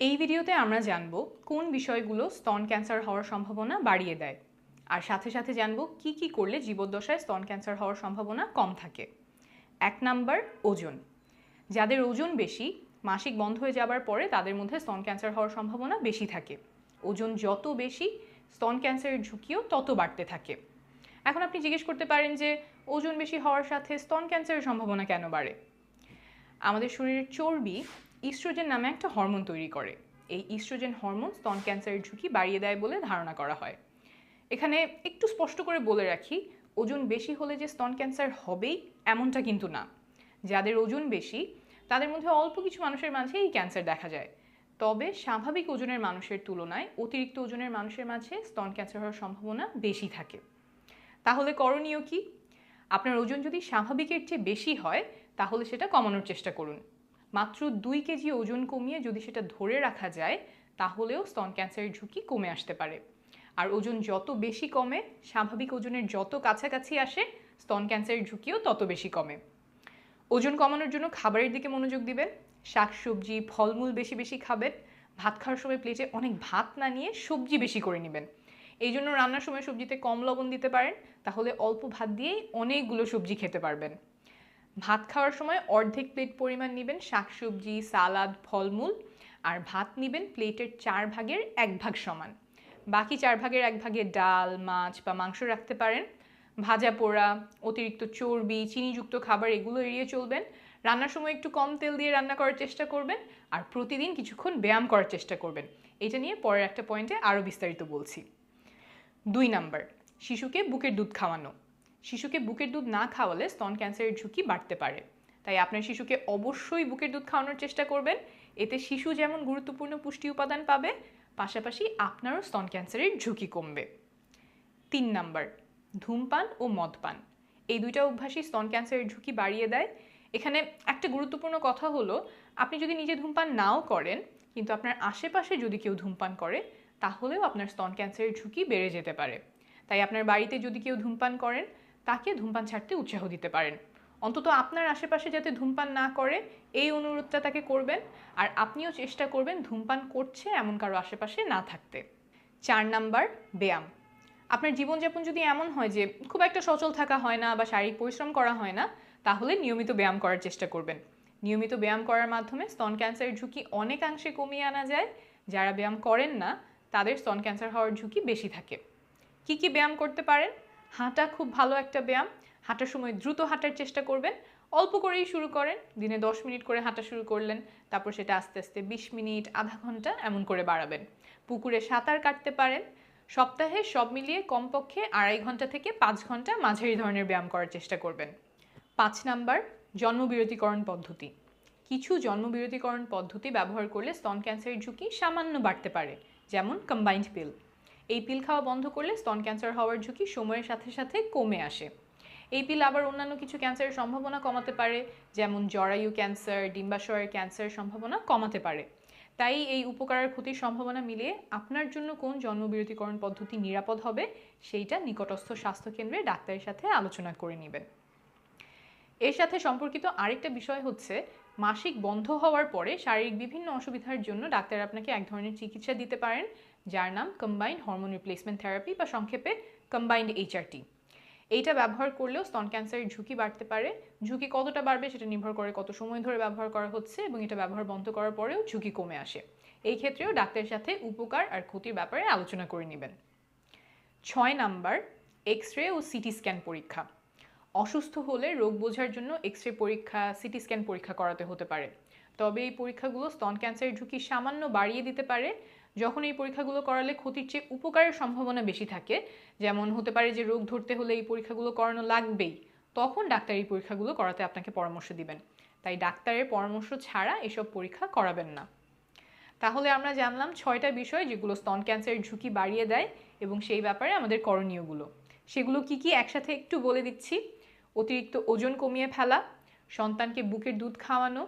এই ভিডিওতে আমরা জানব কোন বিষয়গুলো স্তন ক্যান্সার হওয়ার সম্ভাবনা বাড়িয়ে দেয়। আর সাথে সাথে জানব কি কি করলে জীবদ্দশায় স্তন ক্যান্সার হওয়ার সম্ভাবনা কম থাকে। এক নাম্বার, ওজন। যাদের ওজন বেশি, মাসিক বন্ধ হয়ে যাবার পরে তাদের মধ্যে স্তন ক্যান্সার হওয়ার সম্ভাবনা বেশি থাকে। ওজন যত বেশি, স্তন ক্যান্সারের ঝুঁকিও তত বাড়তে থাকে। এখন আপনি জিজ্ঞেস করতে পারেন যে, ওজন বেশি হওয়ার সাথে স্তন ক্যান্সারের সম্ভাবনা কেন বাড়ে? আমাদের শরীরের চর্বি ইস্ট্রোজেন নামে একটা হরমোন তৈরি করে। এই ইস্ট্রোজেন হরমোন স্তন ক্যান্সারের ঝুঁকি বাড়িয়ে দেয় বলে ধারণা করা হয়। এখানে একটু স্পষ্ট করে বলে রাখি, ওজন বেশি হলে যে স্তন ক্যান্সার হবেই এমনটা কিন্তু না। যাদের ওজন বেশি, তাদের মধ্যে অল্প কিছু মানুষের মাঝে এই ক্যান্সার দেখা যায়। তবে স্বাভাবিক ওজনের মানুষের তুলনায় অতিরিক্ত ওজনের মানুষের মাঝে স্তন ক্যান্সার হওয়ার সম্ভাবনা বেশি থাকে। তাহলে করণীয় কি? আপনার ওজন যদি স্বাভাবিকের চেয়ে বেশি হয়, তাহলে সেটা কমানোর চেষ্টা করুন। মাত্র দুই কেজি ওজন কমিয়ে যদি সেটা ধরে রাখা যায়, তাহলেও স্তন ক্যান্সারের ঝুঁকি কমে আসতে পারে। আর ওজন যত বেশি কমে, স্বাভাবিক ওজনের যত কাছাকাছি আসে, স্তন ক্যান্সারের ঝুঁকিও তত বেশি কমে। ওজন কমানোর জন্য খাবারের দিকে মনোযোগ দিবেন, শাকসবজি, ফলমূল বেশি বেশি খাবেন, ভাত খাওয়ার সময় প্লেটে অনেক ভাত না নিয়ে সবজি বেশি করে নেবেন। এই জন্য রান্নার সময় সবজিতে কম লবণ দিতে পারেন, তাহলে অল্প ভাত দিয়েই অনেকগুলো সবজি খেতে পারবেন। ভাত খাওয়ার সময় অর্ধেক প্লেট পরিমাণ নেবেন শাকসবজি সালাদ ফলমূল। আর ভাত নেবেন প্লেটের চার ভাগের এক ভাগ সমান। বাকি চার ভাগের এক ভাগে ডাল, মাছ বা মাংস রাখতে পারেন। ভাজা পোড়া, অতিরিক্ত চর্বি, চিনিযুক্ত খাবার এগুলো এড়িয়ে চলবেন। রান্নার সময় একটু কম তেল দিয়ে রান্না করার চেষ্টা করবেন। আর প্রতিদিন কিছুক্ষণ ব্যায়াম করার চেষ্টা করবেন। এটা নিয়ে পরের একটা পয়েন্টে আরও বিস্তারিত বলছি। দুই নাম্বার, শিশুকে বুকের দুধ খাওয়ানো। শিশুকে বুকের দুধ না খাওয়ালে স্তন ক্যান্সারের ঝুঁকি বাড়তে পারে। তাই আপনার শিশুকে অবশ্যই বুকের দুধ খাওয়ানোর চেষ্টা করবেন। এতে শিশু যেমন গুরুত্বপূর্ণ পুষ্টি উপাদান পাবে, পাশাপাশি আপনারও স্তন ক্যান্সারের ঝুঁকি কমবে। তিন নাম্বার, ধূমপান ও মদপান। এই দুইটা অভ্যাসই স্তন ক্যান্সারের ঝুঁকি বাড়িয়ে দেয়। এখানে একটা গুরুত্বপূর্ণ কথা হলো, আপনি যদি নিজে ধূমপান নাও করেন, কিন্তু আপনার আশেপাশে যদি কেউ ধূমপান করে, তাহলেও আপনার স্তন ক্যান্সারের ঝুঁকি বেড়ে যেতে পারে। তাই আপনার বাড়িতে যদি কেউ ধূমপান করেন তাকে ধূমপান ছাড়তে উৎসাহ দিতে পারেন। অন্তত আপনার আশেপাশে যাতে ধূমপান না করে, এই অনুরোধটা তাকে করবেন। আর আপনিও চেষ্টা করবেন ধূমপান করছে এমন কারও আশেপাশে না থাকতে। চার নাম্বার, ব্যায়াম। আপনার জীবনযাপন যদি এমন হয় যে, খুব একটা সচল থাকা হয় না বা শারীরিক পরিশ্রম করা হয় না, তাহলে নিয়মিত ব্যায়াম করার চেষ্টা করবেন। নিয়মিত ব্যায়াম করার মাধ্যমে স্তন ক্যান্সারের ঝুঁকি অনেকাংশে কমিয়ে আনা যায়। যারা ব্যায়াম করেন না, তাদের স্তন ক্যান্সার হওয়ার ঝুঁকি বেশি থাকে। কি কি ব্যায়াম করতে পারেন? হাঁটা খুব ভালো একটা ব্যায়াম। হাঁটার সময় দ্রুত হাঁটার চেষ্টা করবেন। অল্প করেই শুরু করেন। দিনে দশ মিনিট করে হাঁটা শুরু করলেন, তারপর সেটা আস্তে আস্তে বিশ মিনিট, আধা ঘণ্টা এমন করে বাড়াবেন। পুকুরে সাঁতার কাটতে পারেন। সপ্তাহে সব মিলিয়ে কমপক্ষে আড়াই ঘণ্টা থেকে পাঁচ ঘণ্টা মাঝারি ধরনের ব্যায়াম করার চেষ্টা করবেন। পাঁচ নাম্বার, জন্মবিরতিকরণ পদ্ধতি। কিছু জন্মবিরতিকরণ পদ্ধতি ব্যবহার করলে স্তন ক্যান্সারের ঝুঁকি সামান্য বাড়তে পারে, যেমন কম্বাইন্ড পিল এই পিল খাওয়া বন্ধ করলে স্তন ক্যান্সার হওয়ার ঝুঁকি সময়ের সাথে সাথে কমে আসে। এই পিল আবার অন্যান্য কিছু ক্যান্সারের সম্ভাবনা কমাতে পারে, যেমন জরায়ু ক্যান্সার, ডিম্বাশয়ের ক্যান্সারের সম্ভাবনা কমাতে পারে। তাই এই উপকারের ক্ষতির সম্ভাবনা মিলিয়ে আপনার জন্য কোন জন্মবিরতিকরণ পদ্ধতি নিরাপদ হবে, সেইটা নিকটস্থ স্বাস্থ্যকেন্দ্রে ডাক্তারের সাথে আলোচনা করে নেবেন। এর সাথে সম্পর্কিত আরেকটা বিষয় হচ্ছে, মাসিক বন্ধ হওয়ার পরে শারীরিক বিভিন্ন অসুবিধার জন্য ডাক্তার আপনাকে এক ধরনের চিকিৎসা দিতে পারেন যার নাম কম্বাইন্ড হরমোন রিপ্লেসমেন্ট থেরাপি বা সংক্ষেপে কম্বাইন্ড এইচআরটি এইটা ব্যবহার করলেও স্তন ক্যান্সারের ঝুঁকি বাড়তে পারে। ঝুঁকি কতটা বাড়বে সেটা নির্ভর করে কত সময় ধরে ব্যবহার করা হচ্ছে এবং এটা ব্যবহার বন্ধ করার পরেও ঝুঁকি কমে আসে। এই ক্ষেত্রেও ডাক্তারের সাথে উপকার আর ক্ষতির ব্যাপারে আলোচনা করে নেবেন। ছয় নাম্বার এক্স রে ও সিটি স্ক্যান পরীক্ষা। অসুস্থ হলে রোগ বোঝার জন্য এক্স রে পরীক্ষা সিটি স্ক্যান পরীক্ষা করাতে হতে পারে। তবে এই পরীক্ষাগুলো স্তন ক্যান্সারের ঝুঁকি সামান্য বাড়িয়ে দিতে পারে। যখন এই পরীক্ষাগুলো করালে ক্ষতির চেয়ে উপকারের সম্ভাবনা বেশি থাকে, যেমন হতে পারে যে রোগ ধরতে হলে এই পরীক্ষাগুলো করানো লাগবেই, তখন ডাক্তার এই পরীক্ষাগুলো করাতে আপনাকে পরামর্শ দিবেন। তাই ডাক্তারের পরামর্শ ছাড়া এসব পরীক্ষা করাবেন না। তাহলে আমরা জানলাম ছয়টা বিষয় যেগুলো স্তন ক্যান্সারের ঝুঁকি বাড়িয়ে দেয় এবং সেই ব্যাপারে আমাদের করণীয়গুলো। সেগুলো কি কি একসাথে একটু বলে দিচ্ছি? অতিরিক্ত ওজন কমিয়ে ফেলা, সন্তানকে বুকের দুধ খাওয়ানো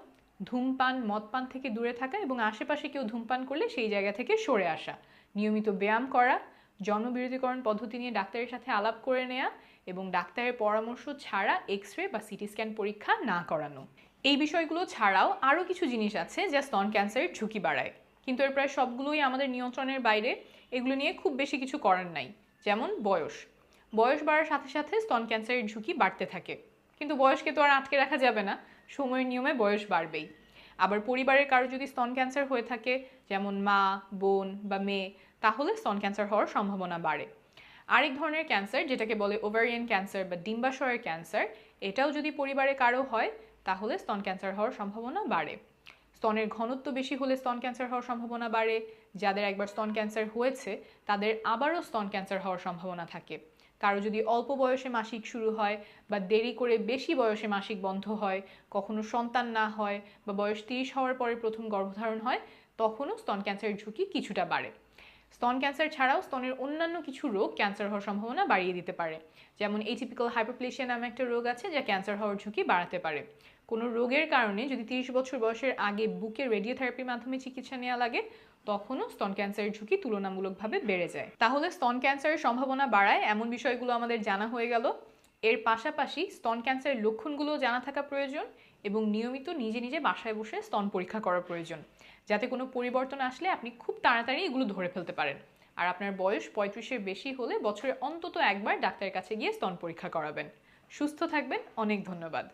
ধূমপান, মদপান থেকে দূরে থাকা এবং আশেপাশে কেউ ধূমপান করলে সেই জায়গা থেকে সরে আসা। নিয়মিত ব্যায়াম করা, জন্মবিরতিকরণ পদ্ধতি নিয়ে ডাক্তারের সাথে আলাপ করে নেওয়া এবং ডাক্তারের পরামর্শ ছাড়া এক্স রে বা সিটি স্ক্যান পরীক্ষা না করানো। এই বিষয়গুলো ছাড়াও আরও কিছু জিনিস আছে যা স্তন ক্যান্সারের ঝুঁকি বাড়ায়। কিন্তু এর প্রায় সবগুলোই আমাদের নিয়ন্ত্রণের বাইরে। এগুলো নিয়ে খুব বেশি কিছু করার নাই, যেমন বয়স। বয়স বাড়ার সাথে সাথে স্তন ক্যান্সারের ঝুঁকি বাড়তে থাকে। কিন্তু বয়সকে তো আর আটকে রাখা যাবে না। সময়ের নিয়মে বয়স বাড়বেই। আবার পরিবারের কারও যদি স্তন ক্যান্সার হয়ে থাকে, যেমন মা, বোন বা মেয়ে, তাহলে স্তন ক্যান্সার হওয়ার সম্ভাবনা বাড়ে। আরেক ধরনের ক্যান্সার, যেটাকে বলে ওভারিয়ান ক্যান্সার বা ডিম্বাশয়ের ক্যান্সার, এটাও যদি পরিবারে কারও হয়, তাহলে স্তন ক্যান্সার হওয়ার সম্ভাবনা বাড়ে। স্তনের ঘনত্ব বেশি হলে স্তন ক্যান্সার হওয়ার সম্ভাবনা বাড়ে। যাদের একবার স্তন ক্যান্সার হয়েছে, তাদের আবারও স্তন ক্যান্সার হওয়ার সম্ভাবনা থাকে। কারও যদি অল্প বয়সে মাসিক শুরু হয় বা দেরি করে বেশি বয়সে মাসিক বন্ধ হয়, কখনো সন্তান না হয় বা বয়স তিরিশ হওয়ার পরে প্রথম গর্ভধারণ হয়, তখনও স্তন ক্যান্সারের ঝুঁকি কিছুটা বাড়ে। স্তন ক্যান্সার ছাড়াও স্তনের অন্যান্য কিছু রোগ ক্যান্সার হওয়ার সম্ভাবনা বাড়িয়ে দিতে পারে। যেমন এটিপিক্যাল হাইপারপ্লেশিয়া নামে একটা রোগ আছে যা ক্যান্সার হওয়ার ঝুঁকি বাড়াতে পারে। কোনো রোগের কারণে যদি তিরিশ বছর বয়সের আগে বুকে রেডিওথেরাপির মাধ্যমে চিকিৎসা নেওয়া লাগে তখনও স্তন ক্যান্সারের ঝুঁকি তুলনামূলকভাবে বেড়ে যায়। তাহলে স্তন ক্যান্সারের সম্ভাবনা বাড়ায় এমন বিষয়গুলো আমাদের জানা হয়ে গেল। এর পাশাপাশি স্তন ক্যান্সারের লক্ষণগুলো জানা থাকা প্রয়োজন এবং নিয়মিত নিজে নিজে বাসায় বসে স্তন পরীক্ষা করা প্রয়োজন, যাতে কোনো পরিবর্তন আসলে আপনি খুব তাড়াতাড়ি এগুলো ধরে ফেলতে পারেন। আর আপনার বয়স পঁয়ত্রিশের বেশি হলে বছরে অন্তত একবার ডাক্তারের কাছে গিয়ে স্তন পরীক্ষা করাবেন। সুস্থ থাকবেন, অনেক ধন্যবাদ।